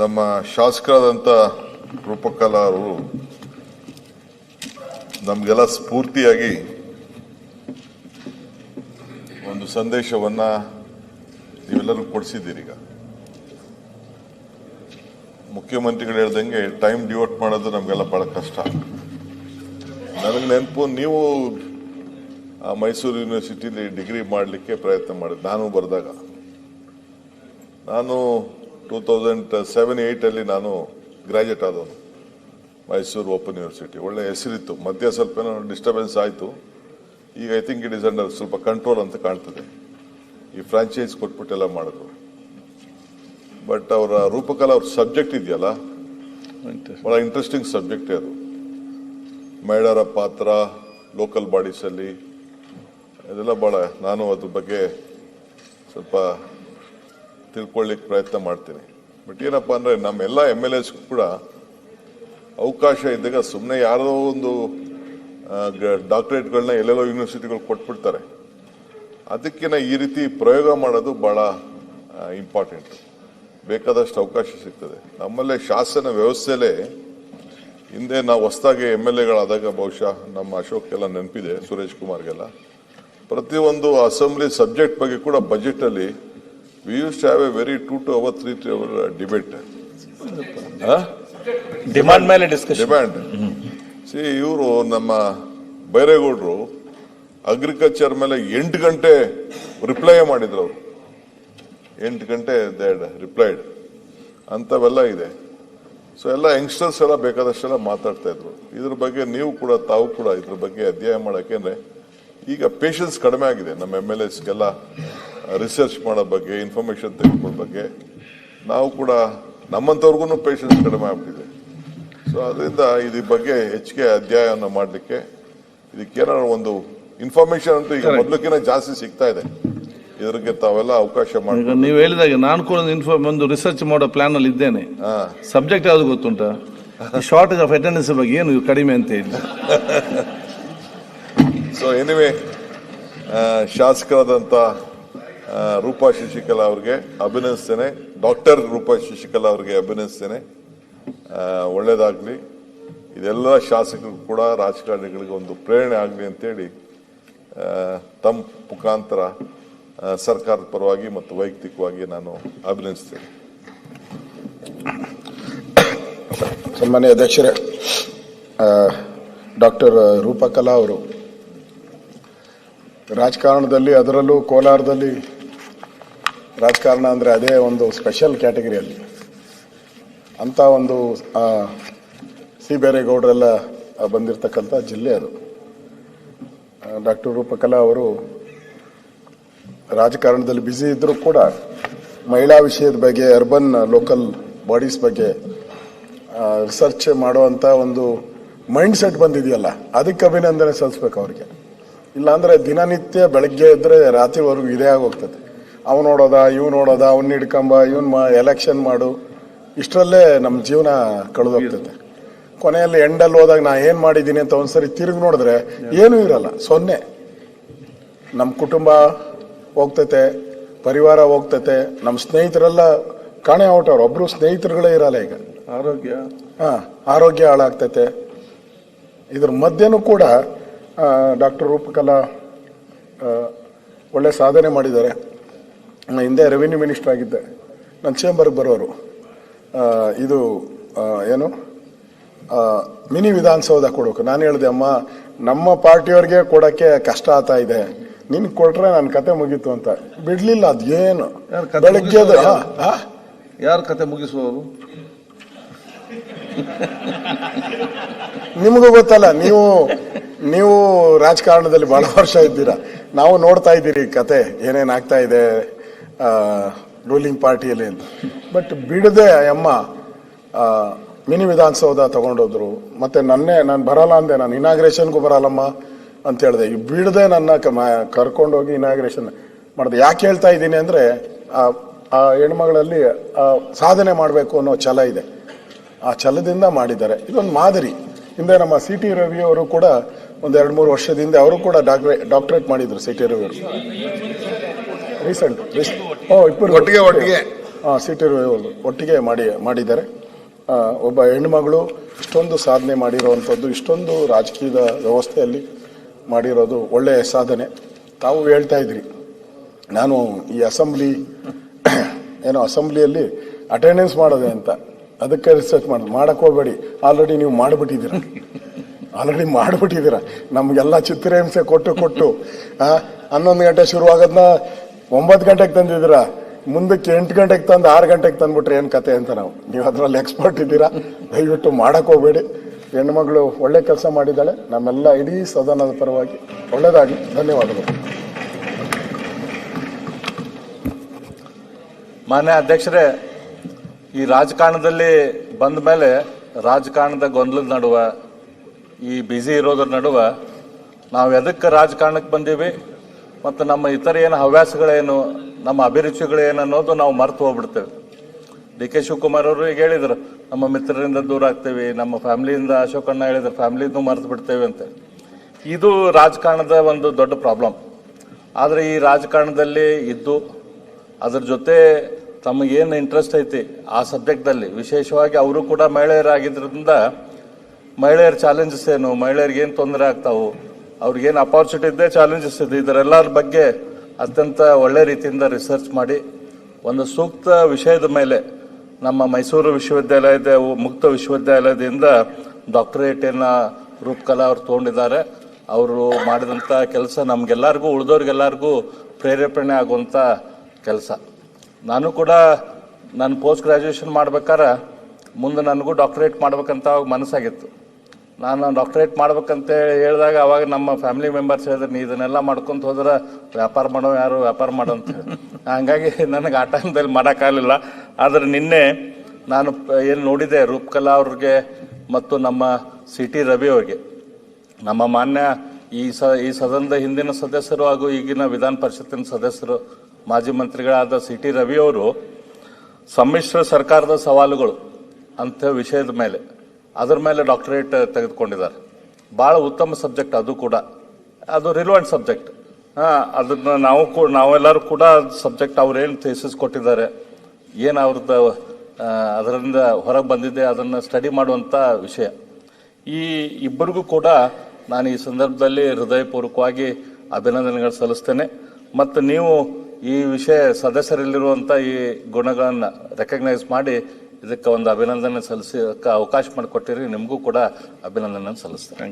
ನಮ್ಮ ಶಾಸಕರಾದಂಥ ರೂಪಕಲಾ ಅವರು ನಮಗೆಲ್ಲ ಸ್ಫೂರ್ತಿಯಾಗಿ ಒಂದು ಸಂದೇಶವನ್ನು ನೀವೆಲ್ಲರೂ ಕೊಡಿಸಿದ್ದೀರಿ ಈಗ. ಮುಖ್ಯಮಂತ್ರಿಗಳು ಹೇಳ್ದಂಗೆ ಟೈಮ್ ಡಿವೋಟ್ ಮಾಡೋದು ನಮಗೆಲ್ಲ ಭಾಳ ಕಷ್ಟ. ನನಗೆ ನೆನಪು ನೀವು ಮೈಸೂರು ಯೂನಿವರ್ಸಿಟಿಲಿ ಡಿಗ್ರಿ ಮಾಡಲಿಕ್ಕೆ ಪ್ರಯತ್ನ ಮಾಡಿದೆ ನಾನು ಬರೆದಾಗ. ನಾನು ಟೂ ತೌಸಂಡ್ ಸೆವೆನ್ ಏಯ್ಟಲ್ಲಿ ನಾನು ಗ್ರ್ಯಾಜುಯೇಟ್ ಆದವನು ಮೈಸೂರು ಓಪನ್ ಯೂನಿವರ್ಸಿಟಿ ಒಳ್ಳೆ ಹೆಸರಿತ್ತು. ಮಧ್ಯ ಸ್ವಲ್ಪ ಏನೋ ಡಿಸ್ಟರ್ಬೆನ್ಸ್ ಆಯಿತು. ಈಗ I think it is under ಸ್ವಲ್ಪ ಕಂಟ್ರೋಲ್ ಅಂತ ಕಾಣ್ತದೆ. ಈ ಫ್ರಾಂಚೈಸ್ ಕೊಟ್ಬಿಟ್ಟೆಲ್ಲ ಮಾಡಿದ್ರು. ಬಟ್ ಅವರ ರೂಪಕಲ ಅವ್ರ ಸಬ್ಜೆಕ್ಟ್ ಇದೆಯಲ್ಲ ಭಾಳ ಇಂಟ್ರೆಸ್ಟಿಂಗ್ ಸಬ್ಜೆಕ್ಟೇ ಅದು. ಮಹಿಳೆಯರ ಪಾತ್ರ ಲೋಕಲ್ ಬಾಡೀಸಲ್ಲಿ ಇದೆಲ್ಲ ಭಾಳ ನಾನು ಅದ್ರ ಬಗ್ಗೆ ಸ್ವಲ್ಪ ತಿಳ್ಕೊಳ್ಳಿಕ್ಕೆ ಪ್ರಯತ್ನ ಮಾಡ್ತೀನಿ. ಬಟ್ ಏನಪ್ಪ ಅಂದರೆ ನಮ್ಮೆಲ್ಲ ಎಂ ಎಲ್ ಎಸ್ ಕೂಡ ಅವಕಾಶ ಇದ್ದಾಗ ಸುಮ್ಮನೆ ಯಾರೋ ಒಂದು ಡಾಕ್ಟ್ರೇಟ್ಗಳನ್ನ ಎಲ್ಲೆಲ್ಲೋ ಯೂನಿವರ್ಸಿಟಿಗಳು ಕೊಟ್ಬಿಡ್ತಾರೆ. ಅದಕ್ಕಿಂತ ಈ ರೀತಿ ಪ್ರಯೋಗ ಮಾಡೋದು ಭಾಳ ಇಂಪಾರ್ಟೆಂಟ್ ಬೇಕಾದಷ್ಟು ಅವಕಾಶ ಸಿಗ್ತದೆ. ನಮ್ಮಲ್ಲೇ ಶಾಸನ ವ್ಯವಸ್ಥೆಯಲ್ಲೇ ಹಿಂದೆ ನಾವು ಹೊಸದಾಗಿ ಎಂ ಎಲ್ ಎಗಳಾದಾಗ ಬಹುಶಃ ನಮ್ಮ ಅಶೋಕ್ಗೆಲ್ಲ ನೆನಪಿದೆ, ಸುರೇಶ್ ಕುಮಾರ್ಗೆಲ್ಲ. ಪ್ರತಿಯೊಂದು ಅಸೆಂಬ್ಲಿ ಸಬ್ಜೆಕ್ಟ್ ಬಗ್ಗೆ ಕೂಡ we use have a very two to hour three to hour debate demand ಮೇಲೆ ಡಿಸ್ಕಷನ್ ಡಿಮ್ಯಾಂಡ್ ಸಿ ಇವರು ನಮ್ಮ ಬೈರೇಗೌಡರು ಅಗ್ರಿಕಲ್ಚರ್ ಮೇಲೆ ಎಂಟು ಗಂಟೆ ರಿಪ್ಲೈ ಮಾಡಿದ್ರು ಅವರು. ಎಂಟು ಗಂಟೆ ರಿಪ್ಲೈಡ್ ಅಂಥವೆಲ್ಲ ಇದೆ. ಸೊ ಎಲ್ಲ ಯಂಗ್ಸ್ಟರ್ಸ್ ಎಲ್ಲ ಬೇಕಾದಷ್ಟೆಲ್ಲ ಮಾತಾಡ್ತಾ ಇದ್ರು. ಇದ್ರ ಬಗ್ಗೆ ನೀವು ಕೂಡ ತಾವು ಕೂಡ ಇದ್ರ ಬಗ್ಗೆ ಅಧ್ಯಯನ ಅಂದರೆ ಈಗ ಪೇಷನ್ಸ್ ಕಡಿಮೆ ಆಗಿದೆ. ನಮ್ಮ ಎಂ ಎಲ್ ಎಸ್ಗೆಲ್ಲ ರಿಸರ್ಚ್ ಮಾಡೋ ಬಗ್ಗೆ ಇನ್ಫಾರ್ಮೇಶನ್ ತೆಗೆದುಕೊಳ್ಳೋ ಬಗ್ಗೆ ನಾವು ಕೂಡ ನಮ್ಮಂಥವ್ರಿಗೂ ಪೇಷನ್ಸ್ ಕಡಿಮೆ ಆಗ್ಬಿಟ್ಟಿದೆ. ಸೊ ಅದರಿಂದ ಇದ್ರ ಬಗ್ಗೆ ಹೆಚ್ಚಿಗೆ ಅಧ್ಯಯನ ಮಾಡಲಿಕ್ಕೆ ಇದಕ್ಕೇನಾದ್ರು ಒಂದು ಇನ್ಫಾರ್ಮೇಶನ್ ಅಂತೂ ಈಗ ಮೊದಲಕ್ಕಿಂತ ಜಾಸ್ತಿ ಸಿಗ್ತಾ ಇದೆ. ಇದ್ರಿಗೆ ತಾವೆಲ್ಲ ಅವಕಾಶ ಮಾಡಿ ನೀವು ಹೇಳಿದಾಗ ನಾನು ಕೂಡ ಇನ್ಫಾರ್ಮ್ ಒಂದು ರಿಸರ್ಚ್ ಮಾಡೋ ಪ್ಲಾನ್ ಅಲ್ಲಿ ಇದ್ದೇನೆ. ಸಬ್ಜೆಕ್ಟ್ ಯಾವ್ದು ಗೊತ್ತುಂಟಾ? ಶಾರ್ಟೇಜ್ ಆಫ್ ಅಟೆಂಡೆನ್ಸ್ ಬಗ್ಗೆ ಏನು ಕಡಿಮೆ ಅಂತ ಹೇಳಿ. ಸೊ ಎನಿವೆ ಶಾಸಕರಾದಂಥ ರೂಪಾ ಶಶಿಕಲಾ ಅವ್ರಿಗೆ ಅಭಿನಂದಿಸ್ತೇನೆ. ಡಾಕ್ಟರ್ ರೂಪಾ ಶಶಿಕಲಾ ಅವ್ರಿಗೆ ಅಭಿನಂದಿಸ್ತೇನೆ. ಒಳ್ಳೇದಾಗ್ಲಿ. ಇದೆಲ್ಲ ಶಾಸಕರು ಕೂಡ ರಾಜಕಾರಣಿಗಳಿಗೆ ಒಂದು ಪ್ರೇರಣೆ ಆಗಲಿ ಅಂತೇಳಿ ತಮ್ಮ ಮುಖಾಂತರ ಸರ್ಕಾರದ ಪರವಾಗಿ ಮತ್ತು ವೈಯಕ್ತಿಕವಾಗಿ ನಾನು ಅಭಿನಂದಿಸ್ತೇನೆ. ಸನ್ಮಾನ್ಯ ಅಧ್ಯಕ್ಷರೇ ಡಾಕ್ಟರ್ ರೂಪಕಲಾ ಅವರು ರಾಜಕಾರಣದಲ್ಲಿ ಅದರಲ್ಲೂ ಕೋಲಾರದಲ್ಲಿ ರಾಜಕಾರಣ ಅಂದರೆ ಅದೇ ಒಂದು ಸ್ಪೆಷಲ್ ಕ್ಯಾಟಗರಿಯಲ್ಲಿ ಅಂಥ ಒಂದು ಸಿ ಬೇರೇಗೌಡರೆಲ್ಲ ಬಂದಿರತಕ್ಕಂಥ ಜಿಲ್ಲೆ ಅದು. ಡಾಕ್ಟರ್ ರೂಪಕಲಾ ಅವರು ರಾಜಕಾರಣದಲ್ಲಿ ಬ್ಯುಸಿ ಇದ್ದರೂ ಕೂಡ ಮಹಿಳಾ ವಿಷಯದ ಬಗ್ಗೆ ಅರ್ಬನ್ ಲೋಕಲ್ ಬಾಡೀಸ್ ಬಗ್ಗೆ ರಿಸರ್ಚ್ ಮಾಡುವಂಥ ಒಂದು ಮೈಂಡ್ ಸೆಟ್ ಬಂದಿದೆಯಲ್ಲ, ಅದಕ್ಕೆ ಅಭಿನಂದನೆ ಸಲ್ಲಿಸ್ಬೇಕು ಅವ್ರಿಗೆ. ಇಲ್ಲಾಂದರೆ ದಿನನಿತ್ಯ ಬೆಳಗ್ಗೆ ಇದ್ದರೆ ರಾತ್ರಿವರೆಗೂ ಇದೇ ಆಗೋಗ್ತದೆ. ಅವ್ ನೋಡೋದ ಇವ್ ನೋಡೋದ ಅವ್ನ ಹಿಡ್ಕೊಂಬ ಇವನ್ ಎಲೆಕ್ಷನ್ ಮಾಡು. ಇಷ್ಟರಲ್ಲೇ ನಮ್ಮ ಜೀವನ ಕಳೆದೋಗ್ತದೆ ಕೊನೆಯಲ್ಲಿ ಎಂಡಲ್ಲಿ ಹೋದಾಗ ನಾ ಏನು ಮಾಡಿದ್ದೀನಿ ಅಂತ ಒಂದ್ಸರಿ ತಿರುಗಿ ನೋಡಿದ್ರೆ ಏನೂ ಇರಲ್ಲ ಸೊನ್ನೆ. ನಮ್ಮ ಕುಟುಂಬ ಹೋಗ್ತೈತೆ ಪರಿವಾರ ಹೋಗ್ತೈತೆ ನಮ್ಮ ಸ್ನೇಹಿತರೆಲ್ಲ ಕಾಣೆ ಔಟ್ ಅವ್ರು. ಒಬ್ರು ಸ್ನೇಹಿತರುಗಳೇ ಇರಲ್ಲ ಈಗ. ಆರೋಗ್ಯ. ಹಾಂ ಆರೋಗ್ಯ ಹಾಳಾಗ್ತೈತೆ. ಇದ್ರ ಮಧ್ಯನೂ ಕೂಡ ಡಾಕ್ಟರ್ ರೂಪಕಲಾ ಒಳ್ಳೆ ಸಾಧನೆ ಮಾಡಿದ್ದಾರೆ. ಹಿಂದೆ ರೆವಿನ್ಯೂ ಮಿನಿಸ್ಟರ್ ಆಗಿದ್ದೆ. ನನ್ನ ಚೇಂಬರ್ಗೆ ಬರೋರು. ಇದು ಏನು? ಮಿನಿ ವಿಧಾನಸೌಧ ಕೊಡೋಕೆ. ನಾನು ಹೇಳಿದೆ ಅಮ್ಮ ನಮ್ಮ ಪಾರ್ಟಿಯವ್ರಿಗೆ ಕೊಡೋಕ್ಕೆ ಕಷ್ಟ ಆಗ್ತಾ ಇದೆ. ನಿನ್ ಕೊಟ್ರೆ ನನ್ನ ಕತೆ ಮುಗೀತು ಅಂತ. ಬಿಡ್ಲಿಲ್ಲ ಅದೇನು ಬೆಳಗ್ಗೆ? ಯಾರ ಕತೆ ಮುಗಿಸುವವರು ನಿಮಗೂ ಗೊತ್ತಲ್ಲ ನೀವು ನೀವು ರಾಜಕಾರಣದಲ್ಲಿ ಬಹಳ ವರ್ಷ ಇದ್ದೀರಾ. ನಾವು ನೋಡ್ತಾ ಇದ್ದೀರಿ ಕತೆ ಏನೇನಾಗ್ತಾ ಇದೆ. ರೂಲಿಂಗ್ ಪಾರ್ಟಿಯಲ್ಲಿ ಅಂತ. ಬಟ್ ಬಿಡದೆ ಅಮ್ಮ ಮಿನಿ ವಿಧಾನಸೌಧ ತಗೊಂಡೋದ್ರು. ಮತ್ತೆ ನನ್ನೇ, ನಾನು ಬರಲ್ಲ ಅಂದೆ, ನಾನು ಇನಾಗ್ರೇಷನ್ಗೂ ಬರಲ್ಲಮ್ಮ ಅಂತ ಹೇಳಿದೆ. ಬಿಡದೆ ನನ್ನ ಕರ್ಕೊಂಡೋಗಿ ಇನಾಗ್ರೇಷನ್ ಮಾಡಿದೆ. ಯಾಕೆ ಹೇಳ್ತಾ ಇದ್ದೀನಿ ಅಂದರೆ, ಆ ಹೆಣ್ಮಗಳಲ್ಲಿ ಸಾಧನೆ ಮಾಡಬೇಕು ಅನ್ನೋ ಛಲ ಇದೆ. ಆ ಛಲದಿಂದ ಮಾಡಿದ್ದಾರೆ. ಇದೊಂದು ಮಾದರಿ. ಹಿಂದೆ ನಮ್ಮ ಸಿ ಟಿ ರವಿ ಅವರು ಕೂಡ ಒಂದೆರಡು ಮೂರು ವರ್ಷದಿಂದ ಅವರು ಕೂಡ ಡಾಕ್ಟರೇಟ್ ಮಾಡಿದ್ರು ಸಿ ಟಿ ರವಿ ಅವರು. ರೀಸೆಂಟ್ ಓ ಇಬ್ಬರು. ಒಟ್ಟಿಗೆ ಒಟ್ಟಿಗೆ. ಹಾಂ ಸಿಟಿ ಒಟ್ಟಿಗೆ ಮಾಡಿ ಮಾಡಿದ್ದಾರೆ. ಒಬ್ಬ ಹೆಣ್ಣುಮಗಳು ಇಷ್ಟೊಂದು ಸಾಧನೆ ಮಾಡಿರುವಂಥದ್ದು ಇಷ್ಟೊಂದು ರಾಜಕೀಯದ ವ್ಯವಸ್ಥೆಯಲ್ಲಿ ಮಾಡಿರೋದು ಒಳ್ಳೆಯ ಸಾಧನೆ. ತಾವು ಹೇಳ್ತಾ ಇದ್ರಿ. ನಾನು ಈ ಅಸೆಂಬ್ಲಿ ಏನೋ ಅಸೆಂಬ್ಲಿಯಲ್ಲಿ ಅಟೆಂಡೆನ್ಸ್ ಮಾಡೋದೆ ಅಂತ. ಅದಕ್ಕೆ ರಿಸರ್ಚ್ ಮಾಡೋದು. ಮಾಡಕ್ಕೆ ಹೋಗಬೇಡಿ. ಆಲ್ರೆಡಿ ನೀವು ಮಾಡಿಬಿಟ್ಟಿದ್ದೀರ. ಆಲ್ರೆಡಿ ಮಾಡಿಬಿಟ್ಟಿದ್ದೀರ. ನಮಗೆಲ್ಲ ಚಿತ್ರಹಿಂಸೆ ಕೊಟ್ಟು ಕೊಟ್ಟು. ಹನ್ನೊಂದು ಗಂಟೆ ಶುರುವಾಗೋದನ್ನ ಒಂಬತ್ತು ಗಂಟೆಗೆ ತಂದಿದ್ದೀರ? ಮುಂದಕ್ಕೆ ಎಂಟು ಗಂಟೆಗೆ ತಂದು ಆರು ಗಂಟೆಗೆ ತಂದ್ಬಿಟ್ರೆ ಏನು ಕತೆ ಅಂತ ನಾವು? ನೀವು ಅದರಲ್ಲಿ ಎಕ್ಸ್ಪರ್ಟ್ ಇದ್ದೀರಾ? ದಯವಿಟ್ಟು ಮಾಡೋಕ್ಕೆ ಹೋಗಬೇಡಿ. ಹೆಣ್ಮಗಳು ಒಳ್ಳೆ ಕೆಲಸ ಮಾಡಿದ್ದಾಳೆ. ನಮ್ಮೆಲ್ಲ ಇಡೀ ಸದನದ ಪರವಾಗಿ ಒಳ್ಳೆಯದಾಗಲಿ ಧನ್ಯವಾದಗಳು. ಮಾನ್ಯ ಅಧ್ಯಕ್ಷರೇ, ಈ ರಾಜಕಾರಣದಲ್ಲಿ ಬಂದ ಮೇಲೆ ರಾಜಕಾರಣದ ಗೊಂದಲದ ನಡುವ, ಈ ಬ್ಯುಸಿ ಇರೋದ್ರ ನಡುವೆ, ನಾವು ಎದಕ್ಕೆ ರಾಜಕಾರಣಕ್ಕೆ ಬಂದೀವಿ? ಮತ್ತು ನಮ್ಮ ಇತರ ಏನು ಹವ್ಯಾಸಗಳೇನು, ನಮ್ಮ ಅಭಿರುಚಿಗಳೇನು ಅನ್ನೋದು ನಾವು ಮರ್ತು ಹೋಗ್ಬಿಡ್ತೇವೆ. ಡಿ ಕೆ ಶಿವಕುಮಾರ್ ಅವರು ಈಗ ಹೇಳಿದರು, ನಮ್ಮ ಮಿತ್ರರಿಂದ ದೂರ ಆಗ್ತೇವೆ, ನಮ್ಮ ಫ್ಯಾಮಿಲಿಯಿಂದ ಅಶೋಕಣ್ಣ ಹೇಳಿದ್ರು ಫ್ಯಾಮಿಲಿನೂ ಮರೆತು ಬಿಡ್ತೇವೆ ಅಂತ. ಇದು ರಾಜಕಾರಣದ ಒಂದು ದೊಡ್ಡ ಪ್ರಾಬ್ಲಮ್. ಆದರೆ ಈ ರಾಜಕಾರಣದಲ್ಲಿ ಇದ್ದು, ಅದ್ರ ಜೊತೆ ತಮಗೇನು ಇಂಟ್ರೆಸ್ಟ್ ಐತಿ ಆ ಸಬ್ಜೆಕ್ಟ್ದಲ್ಲಿ? ವಿಶೇಷವಾಗಿ ಅವರು ಕೂಡ ಮಹಿಳೆಯರಾಗಿದ್ದರಿಂದ ಮಹಿಳೆಯರ ಚಾಲೆಂಜಸ್ ಏನು, ಮಹಿಳೆಯರಿಗೆ ಏನು ತೊಂದರೆ ಆಗ್ತಾವು? ಅವ್ರಿಗೇನು ಅಪಾರ್ಚುನಿಟಿ ಇದೆ ಚಾಲೆಂಜಸ್ ಇದೆ. ಇದರೆಲ್ಲರ ಬಗ್ಗೆ ಅತ್ಯಂತ ಒಳ್ಳೆ ರೀತಿಯಿಂದ ರಿಸರ್ಚ್ ಮಾಡಿ, ಒಂದು ಸೂಕ್ತ ವಿಷಯದ ಮೇಲೆ ನಮ್ಮ ಮೈಸೂರು ವಿಶ್ವವಿದ್ಯಾಲಯದ ಮುಕ್ತ ವಿಶ್ವವಿದ್ಯಾಲಯದಿಂದ ಡಾಕ್ಟರೇಟನ್ನು ರೂಪಕಲಾ ಅವರು ತೊಗೊಂಡಿದ್ದಾರೆ. ಅವರು ಮಾಡಿದಂಥ ಕೆಲಸ ನಮಗೆಲ್ಲರಿಗೂ ಉಳಿದವ್ರಿಗೆಲ್ಲರಿಗೂ ಪ್ರೇರೇಪಣೆ ಆಗುವಂಥ ಕೆಲಸ. ನಾನು ಕೂಡ ನಾನು ಪೋಸ್ಟ್ ಗ್ರ್ಯಾಜುಯೇಷನ್ ಮಾಡ್ಬೇಕಾರೆ ಮುಂದೆ ನನಗೂ ಡಾಕ್ಟರೇಟ್ ಮಾಡ್ಬೇಕಂತ ಅವಾಗ ಮನಸ್ಸಾಗಿತ್ತು. ನಾನು ಡಾಕ್ಟರೇಟ್ ಮಾಡ್ಬೇಕಂತೇಳಿ ಹೇಳಿದಾಗ ಅವಾಗ ನಮ್ಮ ಫ್ಯಾಮಿಲಿ ಮೆಂಬರ್ಸ್ ಹೇಳಿದ್ರು, ನೀ ಇದನ್ನೆಲ್ಲ ಮಾಡ್ಕೊಂತ ಹೋದ್ರೆ ವ್ಯಾಪಾರ ಮಾಡೋ ಯಾರು ವ್ಯಾಪಾರ ಮಾಡೋ ಅಂತ ಹಂಗಾಗಿ ನನಗೆ ಆ ಟೈಮ್ದಲ್ಲಿ ಮಾಡೋಕ್ಕಾಗಲಿಲ್ಲ ಆದರೆ ನಿನ್ನೆ ನಾನು ಏನು ನೋಡಿದೆ, ರೂಪಕಲಾ ಅವ್ರಿಗೆ ಮತ್ತು ನಮ್ಮ ಸಿ ಟಿ ರವಿ ಅವ್ರಿಗೆ. ನಮ್ಮ ಮಾನ್ಯ ಈ ಸ, ಈ ಸದನದ ಹಿಂದಿನ ಸದಸ್ಯರು ಹಾಗೂ ಈಗಿನ ವಿಧಾನ ಪರಿಷತ್ತಿನ ಸದಸ್ಯರು, ಮಾಜಿ ಮಂತ್ರಿಗಳಾದ ಸಿ ಟಿ ರವಿ ಅವರು ಸಮ್ಮಿಶ್ರ ಸರ್ಕಾರದ ಸವಾಲುಗಳು ಅಂತ ವಿಷಯದ ಮೇಲೆ ಅದರ ಮೇಲೆ ಡಾಕ್ಟರೇಟ್ ತೆಗೆದುಕೊಂಡಿದ್ದಾರೆ. ಭಾಳ ಉತ್ತಮ ಸಬ್ಜೆಕ್ಟ್ ಅದು ಕೂಡ. ಅದು ರಿಲವೆಂಟ್ ಸಬ್ಜೆಕ್ಟ್ ಹಾಂ, ಅದನ್ನ ನಾವು ಕೂಡ ನಾವೆಲ್ಲರೂ ಕೂಡ ಸಬ್ಜೆಕ್ಟ್ ಅವ್ರೇನು ಥೇಸಿಸ್ ಕೊಟ್ಟಿದ್ದಾರೆ, ಏನು ಅವ್ರದ್ದು ಅದರಿಂದ ಹೊರಗೆ ಬಂದಿದೆ, ಅದನ್ನು ಸ್ಟಡಿ ಮಾಡುವಂಥ ವಿಷಯ. ಈ ಇಬ್ಬರಿಗೂ ಕೂಡ ನಾನು ಈ ಸಂದರ್ಭದಲ್ಲಿ ಹೃದಯಪೂರ್ವಕವಾಗಿ ಅಭಿನಂದನೆಗಳು ಸಲ್ಲಿಸ್ತೇನೆ. ಮತ್ತು ನೀವು ಈ ವಿಷಯ ಸದಸ್ಯರಲ್ಲಿರುವಂಥ ಈ ಗುಣಗಳನ್ನು ರೆಕಗ್ನೈಸ್ ಮಾಡಿ ಇದಕ್ಕೆ ಒಂದು ಅಭಿನಂದನೆ ಸಲ್ಲಿಸಕ್ಕೆ ಅವಕಾಶ ಮಾಡಿಕೊಟ್ಟಿರಿ. ನಿಮಗೂ ಕೂಡ ಅಭಿನಂದನೆ ಸಲ್ಲಿಸ್ತೇನೆ.